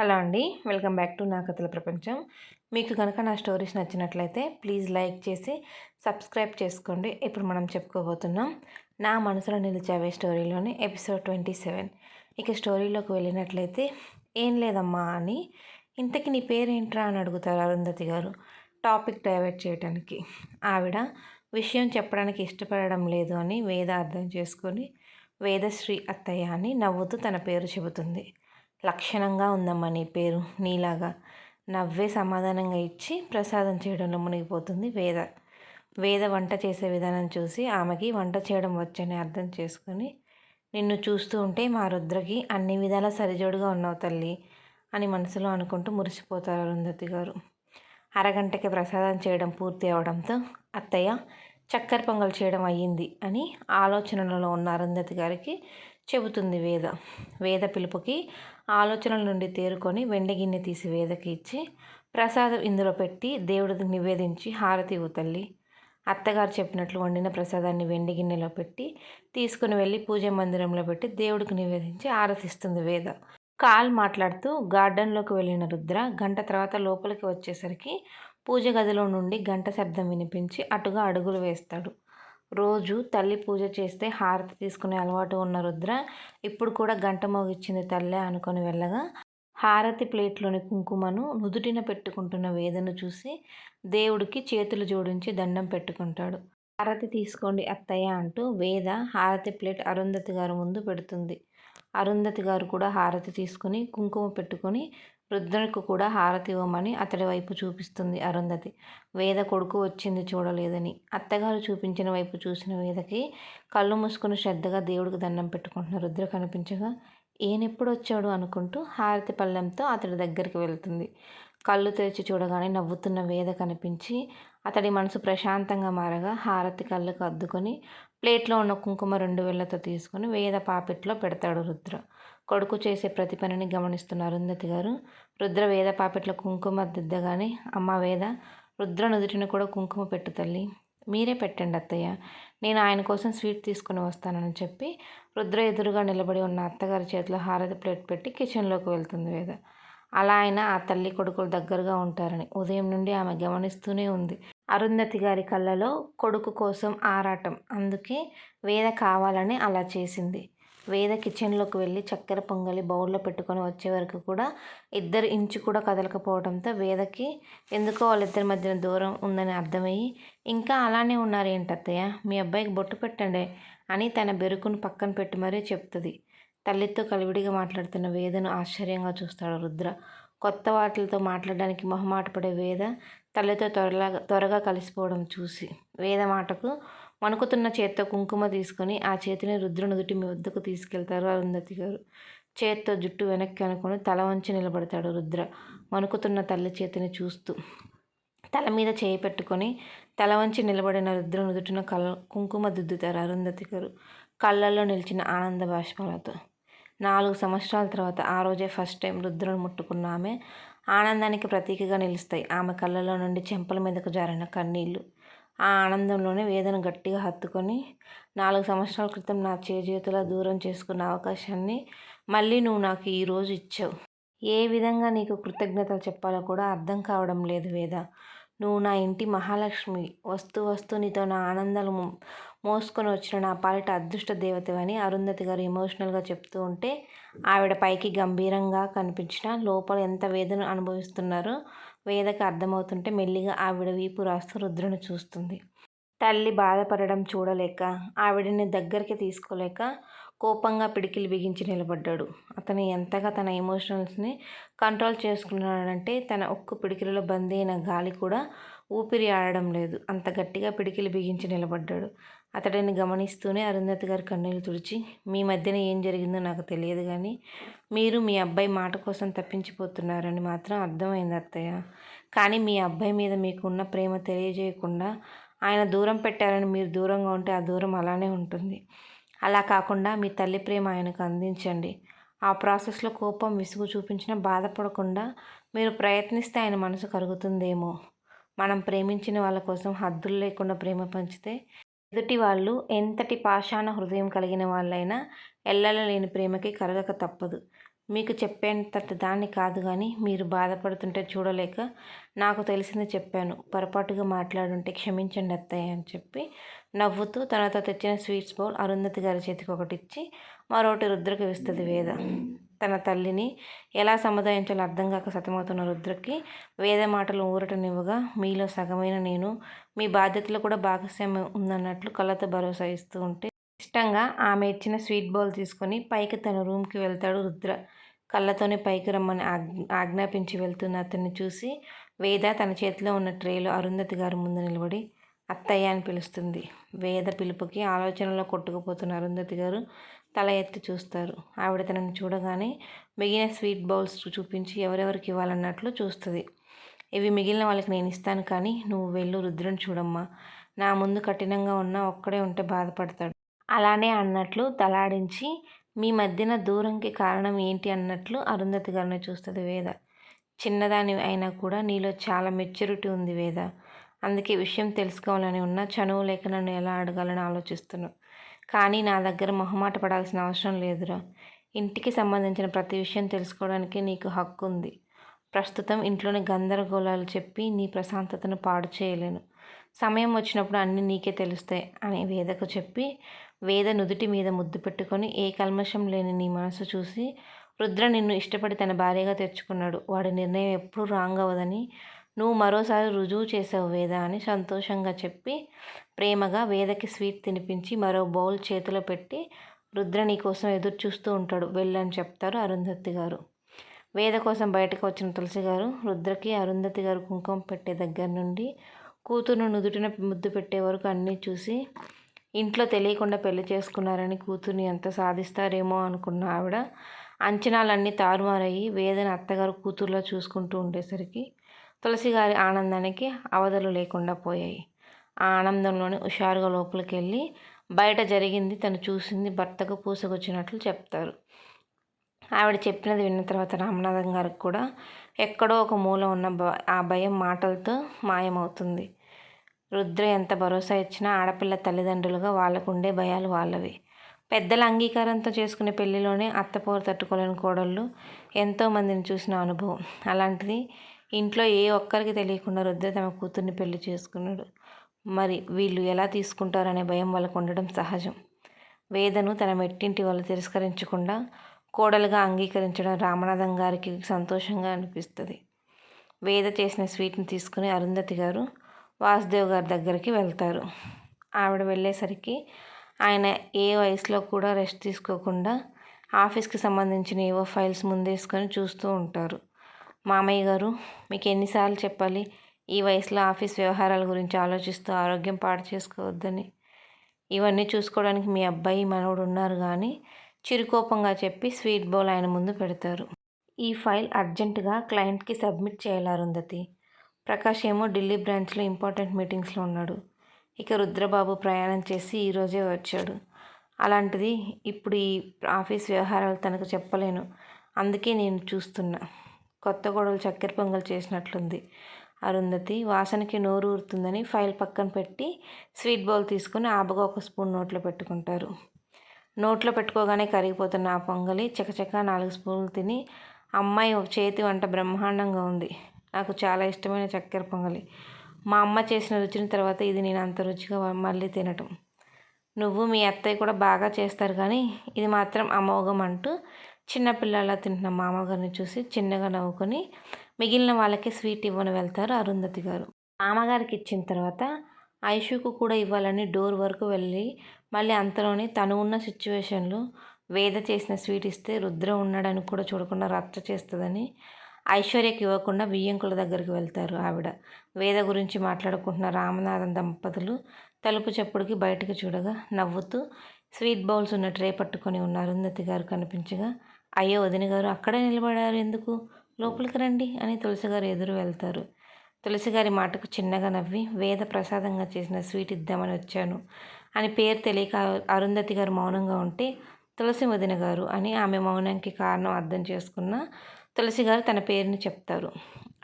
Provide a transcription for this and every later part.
Hello అండి. Welcome back to నా కథల ప్రపంచం. మీకు కనుక నా స్టోరీస్ నచ్చినట్లయితే ప్లీజ్ లైక్ చేసి సబ్స్క్రైబ్ చేసుకోండి. ఇప్పుడు మనం చెప్పుకోబోతున్నాం నా మనసులో నిలిచావే స్టోరీలోని ఎపిసోడ్ ట్వంటీ సెవెన్. ఇక స్టోరీలోకి వెళ్ళినట్లయితే ఏం లేదమ్మా అని ఇంతకి నీ పేరేంట్రా అని అడుగుతారు అరుంధతి గారు టాపిక్ డైవర్ట్ చేయడానికి ఆవిడ విషయం చెప్పడానికి ఇష్టపడడం లేదు అని వేద అర్థం చేసుకొని వేదశ్రీ అత్తయ్య అని నవ్వుతూ తన పేరు చెబుతుంది. లక్షణంగా ఉందమ్మా నీ పేరు. నీలాగా నవ్వే సమాధానంగా ఇచ్చి ప్రసాదం చేయడంలో మునిగిపోతుంది వేద. వేద వంట చేసే విధానం చూసి ఆమెకి వంట చేయడం వచ్చని అర్థం చేసుకొని నిన్ను చూస్తూ ఉంటే మా రుద్రకి అన్ని విధాల సరిజోడుగా ఉన్నావు తల్లి అని మనసులో అనుకుంటూ మురిసిపోతారు అరుంధతి గారు. అరగంటకి ప్రసాదం చేయడం పూర్తి అవడంతో అత్తయ్య చక్కెర పొంగల్ చేయడం అయ్యింది అని ఆలోచనలలో ఉన్న అరుంధతి గారికి చెబుతుంది వేద. వేద పిలుపుకి ఆలోచనల నుండి తేరుకొని వెండి గిన్నె తీసి వేదకి ఇచ్చి ప్రసాదం ఇందులో పెట్టి దేవుడికి నివేదించి హారతి ఇవ్వు తల్లి అత్తగారు చెప్పినట్లు వండిన ప్రసాదాన్ని వెండి గిన్నెలో పెట్టి తీసుకుని వెళ్ళి పూజ మందిరంలో పెట్టి దేవుడికి నివేదించి ఆరతిస్తుంది వేద. కాల్ మాట్లాడుతూ గార్డెన్లోకి వెళ్ళిన రుద్ర గంట తర్వాత లోపలికి వచ్చేసరికి పూజ గదిలో నుండి గంట శబ్దం వినిపించి అటుగా అడుగులు వేస్తాడు. రోజు తల్లి పూజ చేస్తే హారతి తీసుకునే అలవాటు ఉన్న రుద్ర ఇప్పుడు కూడా గంట మోగిచ్చింది తల్లే అనుకొని వెళ్ళగా హారతి ప్లేట్లోని కుంకుమను నుదుటిన పెట్టుకుంటున్న వేదను చూసి దేవుడికి చేతులు జోడించి దండం పెట్టుకుంటాడు. హారతి తీసుకోండి అత్తయ్య అంటూ వేద హారతి ప్లేట్ అరుంధతి గారు ముందు పెడుతుంది. అరుంధతి గారు కూడా హారతి తీసుకుని కుంకుమ పెట్టుకొని రుద్రునికి కూడా హారతి ఇవ్వమని అతడి వైపు చూపిస్తుంది అరుంధతి. వేద కొడుకు వచ్చింది చూడలేదని. అత్తగారు చూపించిన వైపు చూసిన వేదకి కళ్ళు మూసుకుని శ్రద్ధగా దేవుడికి దండం పెట్టుకుంటున్న రుద్ర కనిపించగా ఈయనెప్పుడు వచ్చాడు అనుకుంటూ హారతి పళ్ళెంతో అతడి దగ్గరికి వెళ్తుంది. కళ్ళు తెరిచి చూడగానే నవ్వుతున్న వేద కనిపించి అతడి మనసు ప్రశాంతంగా మారగా హారతి కళ్ళకు అద్దుకొని ప్లేట్లో ఉన్న కుంకుమ రెండు వేళ్ళతో తీసుకొని వేద పాపెట్లో పెడతాడు రుద్ర. కొడుకు చేసే ప్రతి పనిని గమనిస్తున్న అరుంధతి గారు రుద్ర వేద పాపెట్ల కుంకుమ దిద్దగానే అమ్మ వేద రుద్ర నుదుటిని కూడా కుంకుమ పెట్టు తల్లి. మీరే పెట్టండి అత్తయ్య. నేను ఆయన కోసం స్వీట్ తీసుకుని వస్తానని చెప్పి రుద్ర ఎదురుగా నిలబడి ఉన్న అత్తగారి చేతిలో హారతి ప్లేట్ పెట్టి కిచెన్లోకి వెళ్తుంది వేద. అలా ఆయన ఆ తల్లి కొడుకులు దగ్గరగా ఉంటారని ఉదయం నుండి ఆమె గమనిస్తూనే ఉంది. అరుంధతి గారి కళ్ళలో కొడుకు కోసం ఆరాటం. అందుకే వేద కావాలని అలా చేసింది. వేద కిచెన్లోకి వెళ్ళి చక్కెర పొంగలి బౌల్లో పెట్టుకొని వచ్చే వరకు కూడా ఇద్దరు ఇంచు కూడా కదలకపోవడంతో వేదకి ఎందుకో వాళ్ళిద్దరి మధ్యన దూరం ఉందని అర్థమయ్యి ఇంకా అలానే ఉన్నారు ఏంటి అత్తయ్య? మీ అబ్బాయికి బొట్టు పెట్టండి అని తన బెరుకును పక్కన పెట్టి మరీ చెప్తుంది. తల్లితో కలివిడిగా మాట్లాడుతున్న వేదను ఆశ్చర్యంగా చూస్తాడు రుద్ర. కొత్త వాటిలతో మాట్లాడడానికి మొహమాట పడే వేద తల్లితో త్వరగా త్వరగా కలిసిపోవడం చూసి వేద మాటకు వణుకుతున్న చేత్తో కుంకుమ తీసుకొని ఆ చేతిని రుద్రునుదుటి మీ వద్దకు తీసుకెళ్తారు అరుంధతి గారు. చేత్తో జుట్టు వెనక్కి అనుకుని తల వంచి నిలబడతాడు రుద్ర వణుకుతున్న తల్లి చేతిని చూస్తూ. తల మీద చేయి పెట్టుకొని తల వంచి నిలబడిన రుద్ర నుదుటిన కళ్ళ కుంకుమ దిద్దుతారు అరుంధతి గారు. కళ్ళల్లో నిలిచిన ఆనంద బాష్పాలతో. నాలుగు సంవత్సరాల తర్వాత ఆ రోజే ఫస్ట్ టైం రుద్రను ముట్టుకున్న ఆమె ఆనందానికి ప్రతీకగా నిలుస్తాయి. ఆమె కళ్ళలో నుండి చెంపల మీదకు జారిన కన్నీళ్ళు ఆ ఆనందంలోనే వేదన గట్టిగా హత్తుకొని నాలుగు సంవత్సరాల క్రితం నా చేజేతులా దూరం చేసుకున్న అవకాశాన్ని మళ్ళీ నువ్వు నాకు ఈరోజు ఇచ్చావు. ఏ విధంగా నీకు కృతజ్ఞతలు చెప్పాలో కూడా అర్థం కావడం లేదు వేద. నువ్వు నా ఇంటి మహాలక్ష్మి. వస్తూ వస్తూ నీతో నా ఆనందాలు మోసుకొని వచ్చిన నా పాలిట అదృష్ట దేవతవని అరుంధతి గారు ఎమోషనల్గా చెప్తూ ఉంటే ఆవిడ పైకి గంభీరంగా కనిపించిన లోపల ఎంత వేదన అనుభవిస్తున్నారో వేదకి అర్థమవుతుంటే మెల్లిగా ఆవిడ వీపు రాస్తూ రుద్రను చూస్తుంది. తల్లి బాధపడడం చూడలేక ఆవిడని దగ్గరికి తీసుకోలేక కోపంగా పిడికిలు బిగించి నిలబడ్డాడు. అతను ఎంతగా తన ఎమోషనల్స్ని కంట్రోల్ చేసుకున్నాడంటే తన ఉక్కు పిడికిలలో బందీ అయిన గాలి కూడా ఊపిరి ఆడడం లేదు. అంత గట్టిగా పిడికిలు బిగించి నిలబడ్డాడు. అతడిని గమనిస్తూనే అరుంధతి గారి కన్నీళ్ళు తుడిచి మీ మధ్యన ఏం జరిగిందో నాకు తెలియదు కానీ మీరు మీ అబ్బాయి మాట కోసం తప్పించిపోతున్నారని మాత్రం అర్థమైంది అత్తయ్య. కానీ మీ అబ్బాయి మీద మీకు ఉన్న ప్రేమ తెలియజేయకుండా ఆయన దూరం పెట్టారని మీరు దూరంగా ఉంటే ఆ దూరం అలానే ఉంటుంది. అలా కాకుండా మీ తల్లి ప్రేమ ఆయనకు అందించండి. ఆ ప్రాసెస్లో కోపం విసుగు చూపించినా బాధపడకుండా మీరు ప్రయత్నిస్తే ఆయన మనసు కరుగుతుందేమో. మనం ప్రేమించిన వాళ్ళ కోసం హద్దులు లేకుండా ప్రేమ పంచితే ఎదుటి వాళ్ళు ఎంతటి పాషాణ హృదయం కలిగిన వాళ్ళైనా ఎల్లలేని ప్రేమకి కరగక తప్పదు. మీకు చెప్పేంతటి దాన్ని కాదు కానీ మీరు బాధపడుతుంటే చూడలేక నాకు తెలిసింది చెప్పాను. పొరపాటుగా మాట్లాడుంటే క్షమించండి అత్తయ్య అని చెప్పి నవ్వుతూ తర్వాత తెచ్చిన స్వీట్స్ బౌల్ అరుంధతి గారి చేతికి ఒకటి ఇచ్చి మరొకటి రుద్రకు ఇస్తుంది వేద. తన తల్లిని ఎలా సముదాయించాలో అర్థం కాక సతమవుతున్న రుద్రకి వేద మాటలు ఊరటనివ్వగా మీలో సగమైన నేను మీ బాధ్యతలు కూడా భాగస్వామ్యం ఉందన్నట్లు కళ్ళతో భరోసా ఇస్తూ ఉంటే ఇష్టంగా ఆమె ఇచ్చిన స్వీట్ బౌల్ తీసుకొని పైకి తన రూమ్కి వెళ్తాడు రుద్ర. కళ్ళతోనే పైకి రమ్మని ఆజ్ఞాపించి వెళ్తున్న అతన్ని చూసి వేద తన చేతిలో ఉన్న ట్రేలో అరుంధతి గారు ముందు నిలబడి అత్తయ్య అని పిలుస్తుంది. వేద పిలుపుకి ఆలోచనలో కొట్టుకుపోతున్న అరుంధతి గారు తల ఎత్తి చూస్తారు. ఆవిడ తనని చూడగానే మిగిలిన స్వీట్ బౌల్స్ చూపించి ఎవరెవరికి ఇవ్వాలన్నట్లు చూస్తుంది. ఇవి మిగిలిన వాళ్ళకి నేను ఇస్తాను కానీ నువ్వు వెళ్ళు రుద్రుని చూడమ్మా. నా ముందు కఠినంగా ఉన్నా ఒక్కడే ఉంటే బాధపడతాడు. అలానే అన్నట్లు తలాడించి మీ మధ్యన దూరంకి కారణం ఏంటి అన్నట్లు అరుంధతి గారిని చూస్తుంది వేద. చిన్నదాని అయినా కూడా నీలో చాలా మెచ్యూరిటీ ఉంది వేద. అందుకే విషయం తెలుసుకోవాలని ఉన్నా చనువు లేక నన్ను ఎలా అడగాలని ఆలోచిస్తున్నాను కానీ నా దగ్గర మొహమాట పడాల్సిన అవసరం లేదురా. ఇంటికి సంబంధించిన ప్రతి విషయం తెలుసుకోవడానికి నీకు హక్కు ఉంది. ప్రస్తుతం ఇంట్లోని గందరగోళాలు చెప్పి నీ ప్రశాంతతను పాడు చేయలేను. సమయం వచ్చినప్పుడు అన్నీ నీకే తెలుస్తాయి అని వేదకు చెప్పి వేద నుదుటి మీద ముద్దు పెట్టుకొని ఏ కల్మషం లేని నీ మనసు చూసి రుద్ర నిన్ను ఇష్టపడి తన భార్యగా తెచ్చుకున్నాడు. వాడి నిర్ణయం ఎప్పుడూ రాంగ్ అవ్వదని నువ్వు మరోసారి రుజువు చేసావు వేద అని సంతోషంగా చెప్పి ప్రేమగా వేదకి స్వీట్ తినిపించి మరో బౌల్ చేతిలో పెట్టి రుద్ర నీ కోసం ఎదురు చూస్తూ ఉంటాడు. వెళ్ళని చెప్తారు అరుంధతి గారు. వేద కోసం బయటకు వచ్చిన తులసి గారు రుద్రకి అరుంధతి గారు కుంకుమ పెట్టే దగ్గర నుండి కూతురును నుదుటిన ముద్దు పెట్టే వరకు అన్నీ చూసి ఇంట్లో తెలియకుండా పెళ్ళి చేసుకున్నారని కూతుర్ని ఎంత సాధిస్తారేమో అనుకున్న ఆవిడ అంచనాలన్నీ తారుమారయ్యి వేదన అత్తగారు కూతుర్లో చూసుకుంటూ ఉండేసరికి తులసి గారి ఆనందానికి అవధులు లేకుండా పోయాయి. ఆ ఆనందంలోనే హుషారుగా లోపలికి వెళ్ళి బయట జరిగింది తను చూసింది భర్తకు పూసకొచ్చినట్లు చెప్తారు. ఆవిడ చెప్పినది విన్న తర్వాత రామనాథం గారికి కూడా ఎక్కడో ఒక మూల ఉన్న ఆ భయం మాటలతో మాయమవుతుంది. రుద్ర ఎంత భరోసా ఇచ్చినా ఆడపిల్ల తల్లిదండ్రులుగా వాళ్ళకు ఉండే భయాలు వాళ్ళవి. పెద్దల అంగీకారంతో చేసుకునే పెళ్ళిలోనే అత్తపోరు తట్టుకోలేని కోడళ్ళు ఎంతోమందిని చూసిన అనుభవం. అలాంటిది ఇంట్లో ఏ ఒక్కరికి తెలియకుండా రుద్ర తమ కూతుర్ని పెళ్ళి చేసుకున్నాడు. మరి వీళ్ళు ఎలా తీసుకుంటారనే భయం వాళ్ళకు ఉండడం సహజం. వేదను తన మెట్టింటి వాళ్ళు తిరస్కరించకుండా కోడలుగా అంగీకరించడం రామనాథం గారికి సంతోషంగా అనిపిస్తుంది. వేద చేసిన స్వీట్ని తీసుకుని అరుంధతి గారు వాసుదేవ్ గారి దగ్గరికి వెళ్తారు. ఆవిడ వెళ్ళేసరికి ఆయన ఏ వయసులో కూడా రెస్ట్ తీసుకోకుండా ఆఫీస్కి సంబంధించిన ఏవో ఫైల్స్ ముందేసుకొని చూస్తూ ఉంటారు. మామయ్య గారు మీకు ఎన్నిసార్లు చెప్పాలి ఈ వయసులో ఆఫీస్ వ్యవహారాల గురించి ఆలోచిస్తూ ఆరోగ్యం పాడు చేసుకోవద్దని. ఇవన్నీ చూసుకోవడానికి మీ అబ్బాయి మనవడు ఉన్నారు కానీ చిరుకోపంగా చెప్పి స్వీట్ బౌల్ ఆయన ముందు పెడతారు. ఈ ఫైల్ అర్జెంటుగా క్లయింట్కి సబ్మిట్ చేయాలి అరుంధతి ప్రకాష్ ఏమో ఢిల్లీ బ్రాంచ్లో ఇంపార్టెంట్ మీటింగ్స్లో ఉన్నాడు. ఇక రుద్రబాబు ప్రయాణం చేసి ఈరోజే వచ్చాడు. అలాంటిది ఇప్పుడు ఈ ఆఫీస్ వ్యవహారాలు తనకు చెప్పలేను. అందుకే నేను చూస్తున్నా. కొత్త గొడవలు చక్కెర పొంగల్ చేసినట్లుంది. అరుంధతి వాసనకి నోరు ఊరుతుందని ఫైల్ పక్కన పెట్టి స్వీట్ బౌల్ తీసుకుని ఆబగా ఒక స్పూన్ నోట్లో పెట్టుకుంటారు. నోట్లో పెట్టుకోగానే కరిగిపోతున్న ఆ పొంగలి చకచక నాలుగు స్పూన్లు తిని అమ్మాయి చేతి వంట బ్రహ్మాండంగా ఉంది. నాకు చాలా ఇష్టమైన చక్కెర పొంగలి. మా అమ్మ చేసిన రుచిన తర్వాత ఇది నేను అంత రుచిగా మళ్ళీ తినటం. నువ్వు మీ అత్తయ్య కూడా బాగా చేస్తారు కానీ ఇది మాత్రం అమోఘం అంటూ చిన్నపిల్లలా తింటున్న మామగారిని చూసి చిన్నగా నవ్వుకొని మిగిలిన వాళ్ళకి స్వీట్ ఇవ్వని వెళ్తారు అరుంధతి గారు. మామగారికి ఇచ్చిన తర్వాత ఐషుకు కూడా ఇవ్వాలని డోర్ వరకు వెళ్ళి మళ్ళీ అంతలోనే తను ఉన్న సిచ్యువేషన్లో వేద చేసిన స్వీట్ ఇస్తే రుద్ర ఉన్నాడని కూడా చూడకుండా రచ్చ చేస్తుందని ఐశ్వర్యకి ఇవ్వకుండా బియ్యంకుల దగ్గరికి వెళ్తారు ఆవిడ. వేద గురించి మాట్లాడుకుంటున్న రామనాథన్ దంపతులు తలుపు చెప్పుడికి బయటకు చూడగా నవ్వుతూ స్వీట్ బౌల్స్ ఉన్న ట్రే పట్టుకొని ఉన్న అరుంధతి గారు కనిపించగా అయ్యో వదిన గారు అక్కడే నిలబడారు ఎందుకు? లోపలికి రండి అని తులసి గారు ఎదురు వెళ్తారు. తులసి గారి మాటకు చిన్నగా నవ్వి వేద ప్రసాదంగా చేసిన స్వీట్ ఇద్దామని వచ్చాను అని పేరు తెలియక అరుంధతి గారు మౌనంగా ఉంటే తులసి వదిన గారు అని ఆమె మౌనానికి కారణం అర్థం చేసుకున్న తులసి గారు తన పేరుని చెప్తారు.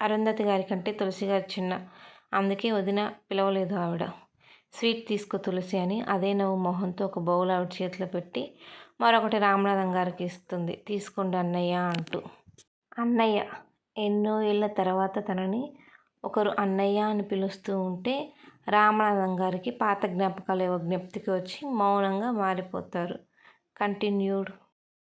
అరుంధతి గారి కంటే తులసి గారు చిన్న అందుకే వదిన పిలవలేదు ఆవిడ. స్వీట్ తీసుకో తులసి అని అదే నవ్వు మొహంతో ఒక బౌల్ ఆవిడ చేతిలో పెట్టి మరొకటి రామనాథం గారికి ఇస్తుంది. తీసుకోండి అన్నయ్య అంటూ. అన్నయ్య ఎన్నో ఏళ్ళ తర్వాత తనని ఒకరు అన్నయ్య అని పిలుస్తూ ఉంటే రామనాథం గారికి పాత జ్ఞాపకాలు ఏవో జ్ఞప్తికి వచ్చి మౌనంగా మారిపోతారు. కంటిన్యూడ్